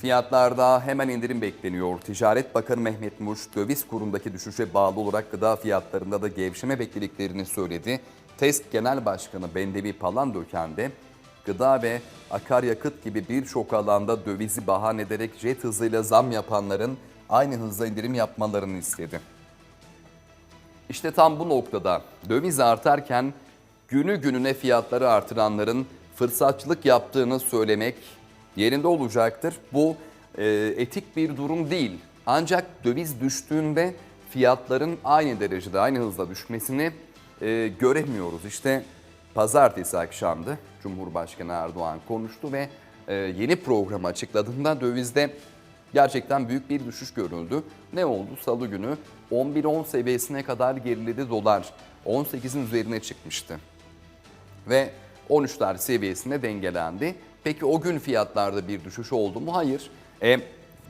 Fiyatlarda hemen indirim bekleniyor. Ticaret Bakanı Mehmet Muş, döviz kurundaki düşüşe bağlı olarak gıda fiyatlarında da gevşeme beklediklerini söyledi. TESK Genel Başkanı Bendevi Palandöken de gıda ve akaryakıt gibi birçok alanda dövizi bahane ederek jet hızıyla zam yapanların aynı hızla indirim yapmalarını istedi. İşte tam bu noktada döviz artarken günü gününe fiyatları artıranların fırsatçılık yaptığını söylemek yerinde olacaktır. Bu e, etik bir durum değil. Ancak döviz düştüğünde fiyatların aynı derecede, aynı hızla düşmesini e, göremiyoruz. İşte pazartesi akşamdı Cumhurbaşkanı Erdoğan konuştu ve e, yeni programı açıkladığında dövizde Gerçekten büyük bir düşüş görüldü. Ne oldu? Salı günü 11-10 seviyesine kadar geriledi dolar. 18'in üzerine çıkmıştı. Ve 13'ler seviyesinde dengelendi. Peki o gün fiyatlarda bir düşüş oldu mu? Hayır. E,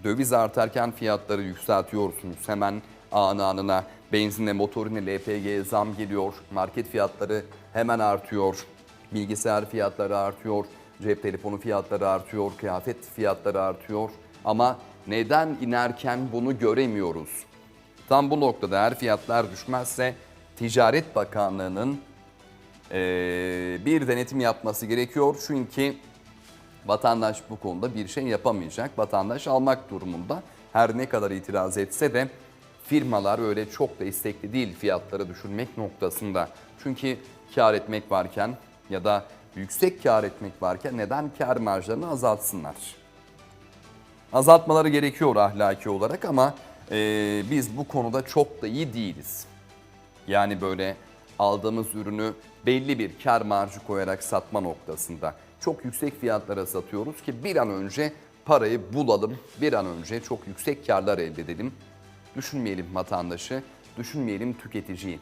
döviz artarken fiyatları yükseltiyorsunuz. Hemen anı anına benzinle, motorine, LPG'ye zam geliyor. Market fiyatları hemen artıyor. Bilgisayar fiyatları artıyor. Cep telefonu fiyatları artıyor. Kıyafet fiyatları artıyor. Ama neden inerken bunu göremiyoruz? Tam bu noktada eğer fiyatlar düşmezse Ticaret Bakanlığı'nın eee, bir denetim yapması gerekiyor. Çünkü vatandaş bu konuda bir şey yapamayacak. Vatandaş almak durumunda. Her ne kadar itiraz etse de firmalar öyle çok da istekli değil fiyatları düşürmek noktasında. Çünkü kar etmek varken ya da yüksek kar etmek varken neden kar marjlarını azaltsınlar? azaltmaları gerekiyor ahlaki olarak ama e, biz bu konuda çok da iyi değiliz. Yani böyle aldığımız ürünü belli bir kar marjı koyarak satma noktasında çok yüksek fiyatlara satıyoruz ki bir an önce parayı bulalım, bir an önce çok yüksek karlar elde edelim. Düşünmeyelim vatandaşı, düşünmeyelim tüketiciyi.